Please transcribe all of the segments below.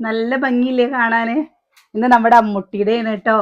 നല്ല ഭംഗിയില്ലേ കാണാന്? ഇന്ന് നമ്മുടെ അമ്മുട്ടിയുടെയാണ് കേട്ടോ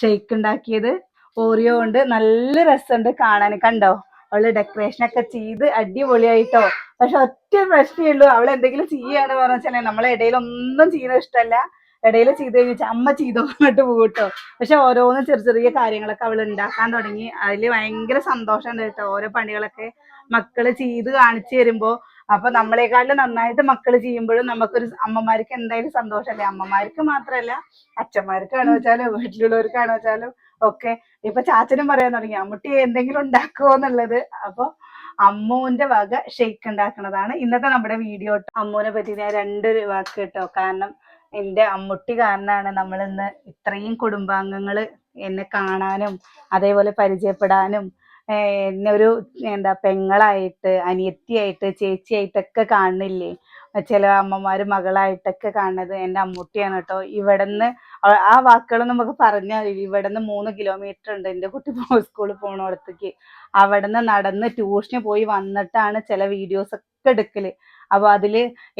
ഷെയ്ക്ക് ഉണ്ടാക്കിയത്. ഓറിയോ കൊണ്ട് നല്ല രസമുണ്ട് കാണാൻ കണ്ടോ? അവൾ ഡെക്കറേഷൻ ഒക്കെ ചെയ്ത് അടിപൊളിയായിട്ടോ. പക്ഷെ ഒറ്റ പ്രശ്നമേ ഉള്ളൂ. അവൾ എന്തെങ്കിലും ചെയ്യാണ് പറഞ്ഞാൽ നമ്മളെ ഇടയിൽ ഒന്നും ചെയ്യുന്നത് ഇഷ്ടമല്ല. ഇടയിൽ ചെയ്ത് കഴിഞ്ഞാൽ അമ്മ ചെയ്തോ എന്നിട്ട് പോകട്ടോ പക്ഷെ ഓരോന്ന് ചെറിയ ചെറിയ കാര്യങ്ങളൊക്കെ അവൾ ഉണ്ടാക്കാൻ തുടങ്ങി. അതിൽ ഭയങ്കര സന്തോഷമുണ്ട് കേട്ടോ ഓരോ പണികളൊക്കെ മക്കൾ ചെയ്ത് കാണിച്ചു തരുമ്പോ. അപ്പൊ നമ്മളെക്കാളും നന്നായിട്ട് മക്കൾ ചെയ്യുമ്പോഴും നമുക്കൊരു അമ്മമാർക്ക് എന്തായാലും സന്തോഷമല്ലേ അമ്മമാർക്ക് മാത്രമല്ല അച്ഛന്മാർക്കാണോ വെച്ചാലും വീട്ടിലുള്ളവർക്കാണോ വെച്ചാലും ഒക്കെ. ഇപ്പൊ ചാച്ചനും പറയാൻ തുടങ്ങി അമ്മുട്ടി എന്തെങ്കിലും ഉണ്ടാക്കുമോ എന്നുള്ളത്. അപ്പൊ അമ്മുവിന്റെ വക ഷെയ്ക്ക് ഉണ്ടാക്കുന്നതാണ് ഇന്നത്തെ നമ്മുടെ വീഡിയോ അമ്മുവിനെ പറ്റി ഞാൻ രണ്ട് വാക്ക് കേട്ടോ. കാരണം എന്റെ അമ്മുട്ടി കാരണമാണ് നമ്മൾ ഇന്ന് ഇത്രയും കുടുംബാംഗങ്ങൾ എന്നെ കാണാനും അതേപോലെ പരിചയപ്പെടാനും ഒരു എന്താ പെങ്ങളായിട്ട് അനിയത്തിയായിട്ട് ചേച്ചിയായിട്ടൊക്കെ കാണുന്നില്ലേ? ചില അമ്മമാര് മകളായിട്ടൊക്കെ കാണുന്നത് എന്റെ അമ്മൂട്ടിയാണ് കേട്ടോ. ഇവിടുന്ന് ആ- വാക്കുകൾ നമുക്ക് പറഞ്ഞാൽ ഇവിടുന്ന് മൂന്ന് കിലോമീറ്റർ ഉണ്ട് എന്റെ കുട്ടി സ്കൂളിൽ പോണോടത്തേക്ക്. അവിടുന്ന് നടന്ന് ട്യൂഷന് പോയി വന്നിട്ടാണ് ചില വീഡിയോസ് ഒക്കെ എടുക്കൽ. അപ്പൊ അതിൽ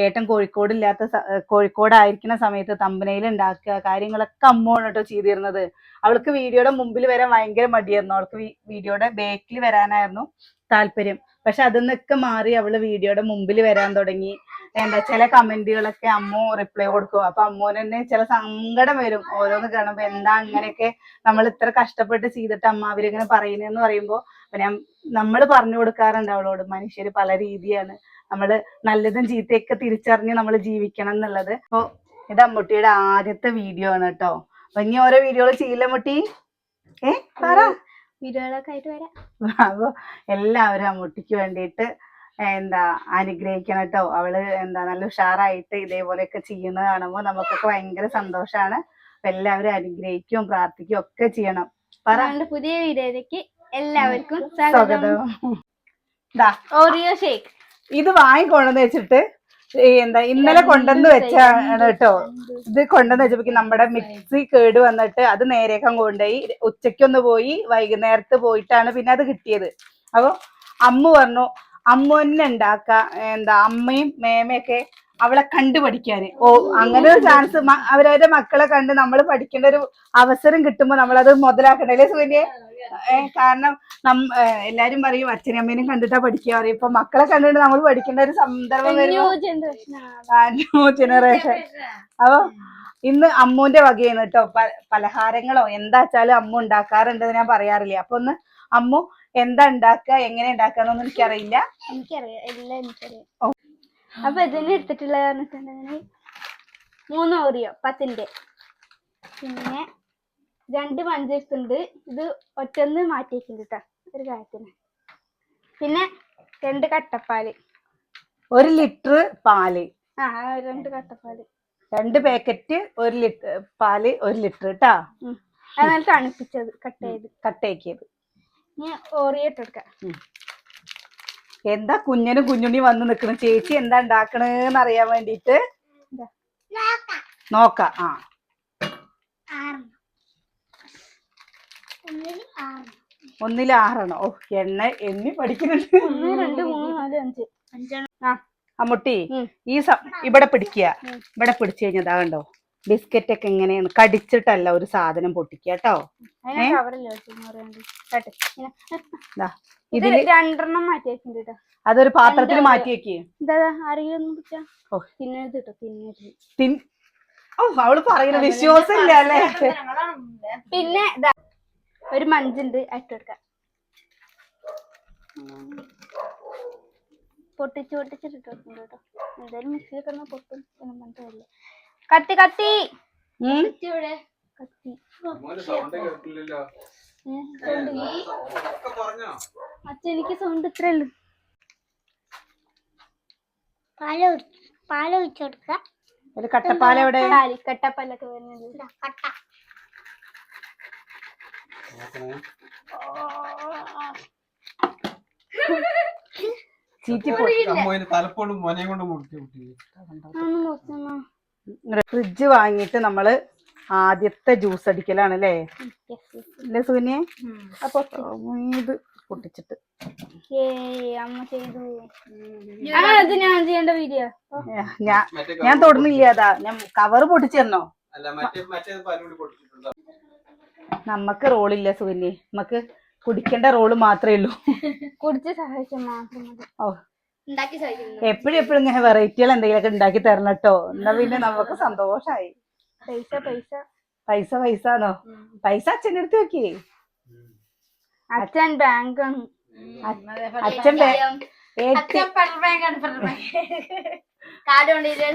ഏട്ടൻ കോഴിക്കോട് ഇല്ലാത്ത കോഴിക്കോട് കോഴിക്കോടായിരിക്കുന്ന സമയത്ത് തമ്പനയിൽ ഉണ്ടാക്കുക കാര്യങ്ങളൊക്കെ അമ്മയാണ് കേട്ടോ ചെയ്തിരുന്നത്. അവൾക്ക് വീഡിയോയുടെ മുമ്പിൽ വരാൻ ഭയങ്കര മടിയായിരുന്നു. അവൾക്ക് വീഡിയോയുടെ ബേക്കിൽ വരാനായിരുന്നു താല്പര്യം. പക്ഷെ അതിന്നൊക്കെ മാറി അവൾ വീഡിയോയുടെ മുമ്പിൽ വരാൻ തുടങ്ങി. എന്താ ചില കമന്റുകളൊക്കെ അമ്മു റിപ്ലൈ കൊടുക്കും. അപ്പൊ അമ്മൂന് തന്നെ ചില സങ്കടം വരും. ഓരോന്ന് കാണുമ്പോ എന്താ അങ്ങനെയൊക്കെ നമ്മൾ ഇത്ര കഷ്ടപ്പെട്ട് ചെയ്തിട്ട് അമ്മ അവരിങ്ങനെ പറയുന്നതെന്ന് പറയുമ്പോ ഞാൻ നമ്മൾ പറഞ്ഞു കൊടുക്കാറുണ്ട് അവളോട്. മനുഷ്യര് പല രീതിയാണ്. നമ്മൾ നല്ലതും ചീത്തയൊക്കെ തിരിച്ചറിഞ്ഞ് നമ്മൾ ജീവിക്കണം എന്നുള്ളത്. അപ്പൊ ഇത് അമ്മൂട്ടിയുടെ ആദ്യത്തെ വീഡിയോ ആണ് കേട്ടോ അപ്പൊ ഇനി ഓരോ വീഡിയോകൾ ചെയ്യില്ല മുട്ടി ഏ? പറ. വീഡിയോകളൊക്കെ ആയിട്ട് വരാം. അപ്പൊ എല്ലാവരും അമ്മൂട്ടിക്ക് വേണ്ടിയിട്ട് എന്താ അനുഗ്രഹിക്കണം കേട്ടോ അവൾ എന്താ നല്ല ഉഷാറായിട്ട് ഇതേപോലെയൊക്കെ ചെയ്യുന്നത് കാണുമ്പോൾ നമുക്കൊക്കെ ഭയങ്കര സന്തോഷമാണ് എല്ലാവരും അനുഗ്രഹിക്കും പ്രാർത്ഥിക്കും ഒക്കെ ചെയ്യണം. പറ. നമ്മുടെ പുതിയ വീഡിയോയിലേക്ക് എല്ലാവർക്കും സ്വാഗതം. Oreo shake. ഇത് വാങ്ങിക്കൊണ്ടെന്ന് വെച്ചിട്ട് എന്താ ഇന്നലെ കൊണ്ടുവന്ന് വെച്ചാണ് കേട്ടോ. ഇത് കൊണ്ടുവന്ന് വെച്ചപ്പോ നമ്മുടെ മിക്സി കേട് വന്നിട്ട് അത് നേരേക്കാൻ കൊണ്ടുപോയി. ഉച്ചയ്ക്കൊന്ന് പോയി വൈകുന്നേരത്ത് പോയിട്ടാണ് പിന്നെ അത് കിട്ടിയത്. അപ്പൊ അമ്മ പറഞ്ഞു അമ്മ തന്നെ ഉണ്ടാക്ക എന്താ അമ്മയും മേമയൊക്കെ അവളെ കണ്ടു പഠിക്കാന്. ഓ അങ്ങനെ ഒരു ചാൻസ് അവരവരുടെ മക്കളെ കണ്ട് നമ്മൾ പഠിക്കേണ്ട ഒരു അവസരം കിട്ടുമ്പോ നമ്മളത് മുതലാക്കണ്ടേ അല്ലേ സൂര്യ കാരണം നം എല്ലാരും പറയും അച്ഛനും അമ്മേനും കണ്ടിട്ടാ പഠിക്കുക പറയും. ഇപ്പൊ മക്കളെ കണ്ടിട്ട് നമ്മൾ പഠിക്കേണ്ട ഒരു സന്ദർഭം ന്യൂ ജനറേഷൻ അപ്പൊ ഇന്ന് അമ്മുവിന്റെ വകയാണ് കേട്ടോ പലഹാരങ്ങളോ എന്താ വെച്ചാലും അമ്മ ഉണ്ടാക്കാറുണ്ട് ഞാൻ പറയാറില്ല. അപ്പൊ ഒന്ന് അമ്മു എന്താ ഉണ്ടാക്കുക എങ്ങനെ ഉണ്ടാക്കാന്നൊന്നും എനിക്കറിയില്ല. എനിക്കറിയാം. എല്ലാം എനിക്കറിയാം. അപ്പൊ ഇതിന് എടുത്തിട്ടുള്ളത് പറഞ്ഞിട്ടുണ്ടെങ്കിൽ മൂന്ന് ഓറിയോ പത്തിന്റെ. പിന്നെ രണ്ട് മഞ്ചെടുത്തുണ്ട് ഇത് ഒറ്റന്ന് മാറ്റി വെക്കുന്നുണ്ട് കേട്ടോ ഒരു കാര്യത്തിന് പിന്നെ രണ്ട് കട്ടപ്പാൽ. ഒരു ലിറ്റർ പാൽ. ആ രണ്ട് കട്ടപ്പാൽ. രണ്ട് പാക്കറ്റ് ഒരു ലിറ്റർ പാൽ ഒരു ലിറ്റർ കേട്ടാ അതാണ് തണുപ്പിച്ചത് കട്ട് ചെയ്ത്. കട്ടാക്കിയത് ഇനി ഓറിയോ ഇട്ടെടുക്കാം എന്താ കുഞ്ഞനും കുഞ്ഞുണ്ണി വന്ന് നിക്കണ? ചേച്ചി എന്താ ഉണ്ടാക്കണെന്ന് അറിയാൻ വേണ്ടിട്ട്. നോക്ക ആ. ഒന്നിൽ ആറെണ്ണം. ഓ എണ്ണ എണ്ണി പഠിക്കുന്നുണ്ട്. ഒന്ന് രണ്ട് മൂന്ന് നാല് അഞ്ച്. അഞ്ചെണ്ണം ആ അമ്മുട്ടി ഈ ഇവിടെ പിടിക്കുക. ഇവിടെ പിടിച്ചു കഴിഞ്ഞതാ കണ്ടോ? ബിസ്ക്കറ്റ് ഒക്കെ എങ്ങനെയാണ്? കടിച്ചിട്ടല്ല ഒരു സാധനം പൊട്ടിക്കുക കേട്ടോ. ഇതിൽ രണ്ടെണ്ണം മാറ്റി വെച്ചിട്ടുണ്ട് അതൊരു പാത്രത്തിൽ മാറ്റി വെക്ക്. ആരെങ്കിലും ഓ. അവൾ പറയുന്ന വിശ്വാസമില്ല അല്ലേ? പിന്നെ ഒരു മഞ്ചുണ്ട്. അട്ടെടുക്കാം പൊട്ടിച്ച് പൊട്ടിച്ചിട്ട് കേട്ടോ എന്തായാലും മിക്സിയിൽ കിടന്ന പൊട്ടും. എന്ന് പറഞ്ഞിട്ടില്ല കത്തി കത്തി. അച്ഛൻ എനിക്ക് സൗണ്ട് ഇത്രേ ഉള്ളൂ. പാൽ പാൽ ഒഴിച്ചു കൊടുക്ക ഒരു കട്ടപ്പാല എവിടെ? കട്ടപ്പാലൊക്കെ വരുന്നത്. ചീറ്റിപ്പോയി. അമ്മ മോനെ കൊണ്ട് മുറിച്ചു കുട്ടി ഫ്രിഡ്ജ് വാങ്ങിയിട്ട് നമ്മൾ ആദ്യത്തെ ജ്യൂസ് അടിക്കലാണ് അല്ലേ അല്ലേ സൂന്യെ അപ്പൊ ഇത് പൊട്ടിച്ചിട്ട്. ഞാൻ ചെയ്യേണ്ട വീഡിയോ ഞാൻ ഞാൻ തൊടുന്നില്ല അതാ. ഞാൻ കവർ പൊട്ടിച്ചെന്നോ നമ്മക്ക് റോളില്ല സൂന്യെ നമുക്ക് കുടിക്കേണ്ട റോൾ മാത്രമേ ഉള്ളൂ. കുടിച്ച് സഹായിച്ച മാത്രം മതി. ഓ എപ്പോഴും എപ്പോഴും ഇങ്ങനെ വെറൈറ്റികൾ എന്തെങ്കിലുമൊക്കെ ഉണ്ടാക്കി തരണം കേട്ടോ എന്നാ പിന്നെ നമുക്ക് സന്തോഷായി. പൈസ പൈസ. പൈസ പൈസ പൈസ അച്ഛന്റെ അടുത്ത് നോക്കിയേ. അച്ഛൻ ബാങ്കാണ് അച്ഛൻ കാർഡ് കൊണ്ടിട്ട്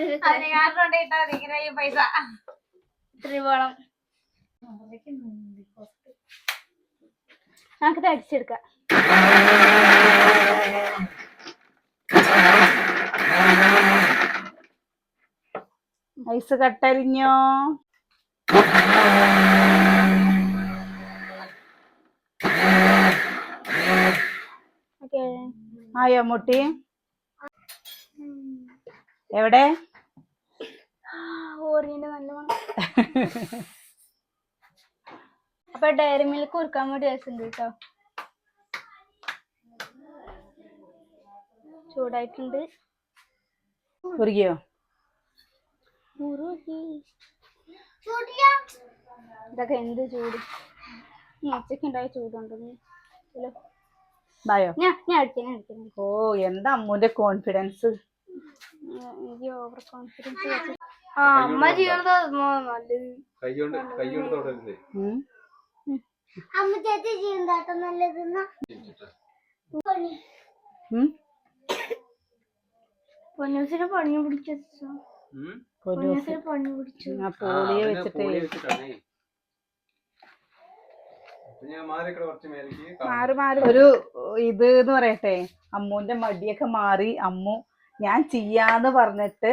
പൈസ. ത്രിവോളം നമുക്ക് അടിച്ചെടുക്കാം ഐസ് കട്ടരിഞ്ഞോ? ആയോ മുട്ടി എവിടെ? ഓറിയന്റെ നല്ല മണം അപ്പൊ ഡയറി മിൽക്ക് കുറുക്കാൻ വേണ്ടി രസമുണ്ട് കേട്ടോ. ചൂടായിട്ടുണ്ട്. കുറുകിയോ? ഇതൊക്കെ എന്ത് ചൂട്? ഉച്ചയ്ക്ക് ഉണ്ടായ ചൂടുണ്ടെന്ന് ഭയോ ഞാൻ ഞാൻ അടിക്കാൻ ഓ എന്താ അമ്മൂന്റെ കോൺഫിഡൻസ് എനിക്ക് ഓവർ കോൺഫിഡൻസ് ആ അമ്മ ചെയ്യണത് നല്ലത്. കൈകൊണ്ട് കൈകൊണ്ട് തൊടരുത് അമ്മ ചേച്ചി ചെയ്യുന്നതാട്ടോ പൊന്നൂസിനെ പണിയെ പിടിച്ചു വെച്ചിട്ടേ. മാറി മാറി ഒരു ഇത് എന്ന് പറയട്ടെ. അമ്മൂന്റെ മടിയൊക്കെ മാറി. അമ്മു ഞാൻ ചെയ്യാന്ന് പറഞ്ഞിട്ട്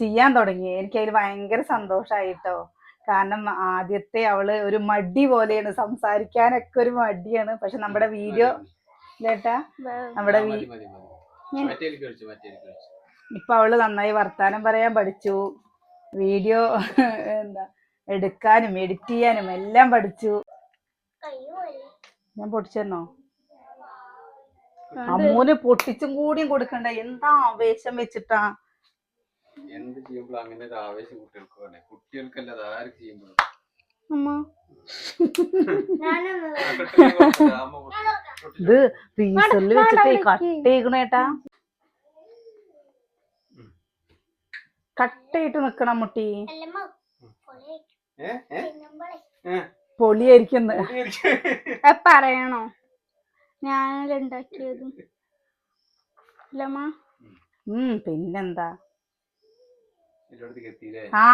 ചെയ്യാൻ തുടങ്ങി. എനിക്ക് അതിൽ ഭയങ്കര സന്തോഷായിട്ടോ. കാരണം ആദ്യത്തെ അവൾ ഒരു മടി പോലെയാണ്. സംസാരിക്കാനൊക്കെ ഒരു മടിയാണ്. പക്ഷെ നമ്മുടെ വീഡിയോ കേട്ടാ നമ്മുടെ ഇപ്പൊ അവൾ നന്നായി വർത്താനം പറയാൻ പഠിച്ചു. വീഡിയോ എന്താ എടുക്കാനും എഡിറ്റ് ചെയ്യാനും എല്ലാം പഠിച്ചു. ഞാൻ പൊട്ടിച്ചെന്നോ? അമ്മൂന് പൊട്ടിച്ചും കൂടിയും കൊടുക്കണ്ട. എന്താ ആവേശം വെച്ചിട്ടാ? എന്ത് ചെയ്യുമ്പോഴും അങ്ങനെ ഒരു ആവേശം കുട്ടികൾക്ക് വേണേ കുട്ടികൾക്കല്ല അത് ആർക്ക് ചെയ്യുമ്പോഴും അമ്മ. ഇത് ഫ്രീസറിൽ വെച്ചിട്ട് കട്ട് ചെയ്യണേട്ടാ. കട്ടയിട്ട് നിക്കണം മുട്ടി. പൊളിയായിരിക്കുന്നു പറയണോ? ഞാനല്ല ഉണ്ടാക്കിയത് അല്ലമ്മ ഉം പിന്നെന്താ? ആ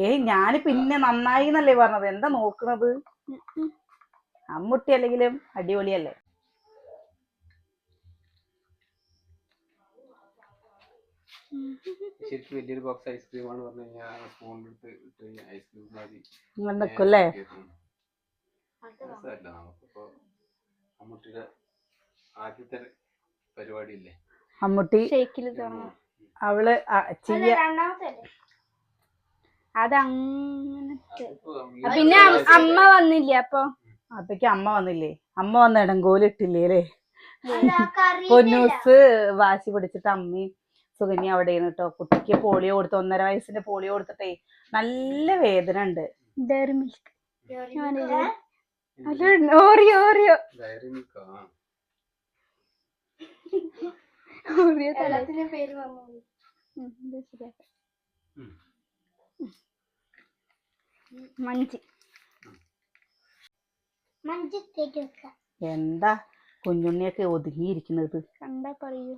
ഏ ഞാൻ പിന്നെ നന്നായി എന്നല്ലേ പറഞ്ഞത്. എന്താ നോക്കണത്. അമ്മുട്ടി അല്ലെങ്കിലും അടിപൊളിയല്ലേ? ശരിക്കും വലിയൊരു ബോക്സ് ഐസ്ക്രീം ആണ് പറഞ്ഞു കഴിഞ്ഞാൽ സ്പൂണിലെടുത്ത് ഇട്ട് ഐസ്ക്രീം മതി. നമുക്കിപ്പോ മമ്മൂട്ടിയുടെ ആദ്യത്തെ പരിപാടി ഇല്ലേ അമ്മുട്ടി ഷേക്കിൽ തുടങ്ങാം അവൾ ചെയ്യ. പിന്നെ അമ്മ വന്നില്ല അപ്പൊ? അപ്പക്ക് അമ്മ വന്നില്ലേ? അമ്മ വന്ന ഇടങ്കോലിട്ടില്ലേ അല്ലേ? പൊന്നൂസ് വാശി പിടിച്ചിട്ട് അമ്മയും സുകന്യ അവിടെ കേട്ടോ കുട്ടിക്ക് പോളിയോ കൊടുത്ത് ഒന്നര വയസ്സിന്റെ പോളിയോ കൊടുത്തിട്ടേ നല്ല വേദന ഉണ്ട്. Dairy Milk Oreo Oreo. Dairy Milk Oreo തലത്തിന്റെ പേര്. മഞ്ചി. മഞ്ചി എന്താ കുഞ്ഞുണ്ണിയൊക്കെ ഒതുങ്ങിയിരിക്കുന്നത്? കണ്ടാ പറയൂ.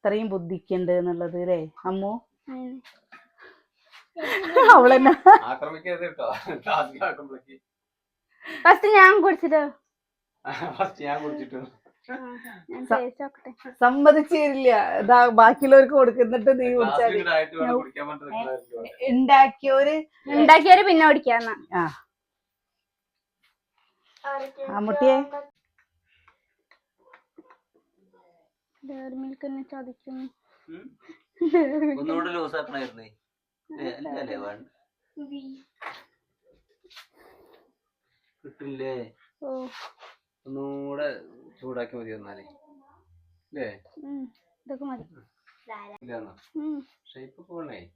ഇത്രയും ബുദ്ധിക്കുണ്ട് എന്നുള്ളത് അല്ലേ അമ്മു. അവളെന്നെ? ഫസ്റ്റ് ഞാൻ കുടിച്ചിട്ടോ. ഫസ്റ്റ് ഞാൻ കുടിച്ചിട്ടു. ആ, ഞാൻ ടേസ്റ്റ് നോക്കട്ടെ. സമ്മതിച്ചു തരില്ല. ഇതാ ബാക്കിയുള്ളവർക്ക് കൊടുക്കുന്നിട്ട് നീ വേണം ഉണ്ടാക്കിയോര് പിന്നെ കുടിക്കാന്ന. ആ. അമ്മുട്ടിയെ ഡയറി മിൽക്ക് തന്നെ ചതിക്കുന്നു ഒന്നുകൂടെ ലൂസ് ആക്കണായിരുന്നേ അല്ലേ വേണ്ട. കിട്ടില്ലേ? ഓ. ഒന്നുകൂടെ ചൂടാക്കി മതി എന്നാലേ. അല്ലേ. ഇതൊക്കെ മതി. ഷേപ്പ് വരും.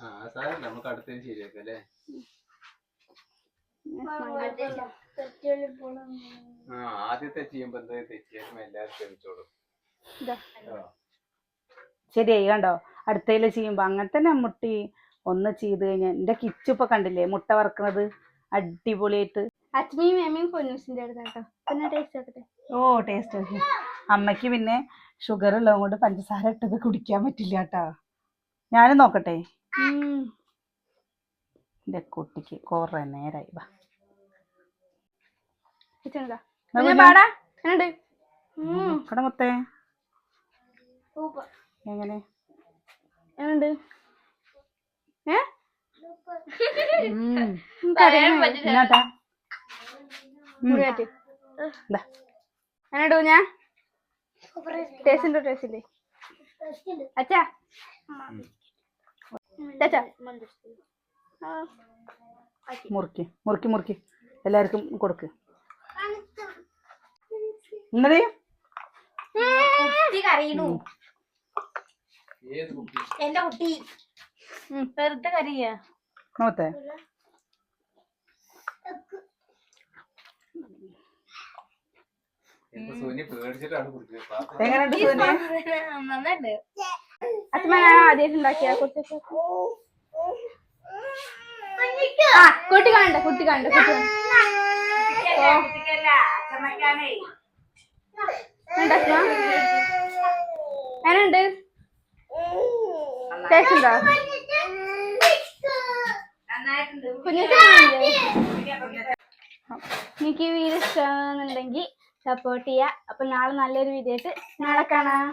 ആ സാറേ നമുക്ക് അടുത്തേം ശരിയാക്കാം അല്ലേ? ആ ആദ്യത്തെ ചെയ്യുമ്പോ എന്താ തെറ്റിയാലും എല്ലാവരും ക്ഷമിച്ചോളൂ. ശരിയായി കണ്ടോ? അടുത്തതിൽ ചെയ്യുമ്പോ അങ്ങനെ തന്നെ മുട്ടി ഒന്ന് ചെയ്ത് കഴിഞ്ഞാൽ എന്റെ കിച്ചു ഇപ്പൊ കണ്ടില്ലേ മുട്ട വറക്കണത്? അടിപൊളിയായിട്ട്. അച്ഛനെയും മേമയും പൊന്നൂസിന്റെ അടുത്ത് കേട്ടോ. പിന്നെ ടേസ്റ്റ് ആക്കട്ടെ ഓ ടേസ്റ്റ് അമ്മയ്ക്ക് പിന്നെ ഷുഗർ ഉള്ളത് കൊണ്ട് പഞ്ചസാര ഇട്ടത് കുടിക്കാൻ പറ്റില്ല കേട്ടോ. ഞാനും നോക്കട്ടെ. എന്റെ കുട്ടിക്ക് കുറെ നേരായി വാ. മുത്തേ. എങ്ങനെ? ഞാൻ അച്ഛാ. മുറുക്കി. മുറുക്കി മുറുക്കി. എല്ലാവർക്കും കൊടുക്ക്. ഇന്നലെ? കുട്ടി കുട്ടി? എന്റെ കുട്ടി. വെറുതെ കരിയ. നോത്തെ എങ്ങനെയുണ്ട് അച്ഛമ്മ ആദ്യമായിട്ട് ഉണ്ടാക്കിയ കുറച്ച് കുട്ടി കാണണ്ട കുട്ടി കാണണ്ട കുട്ടി ടേസ്റ്റ് ഉണ്ടോ ഈ വീഡിയോ ഇഷ്ടമാണെന്നുണ്ടെങ്കിൽ സപ്പോർട്ട് ചെയ്യുക അപ്പൊ നാളെ നല്ലൊരു വീഡിയോ ആയിട്ട് നാളെ കാണാം.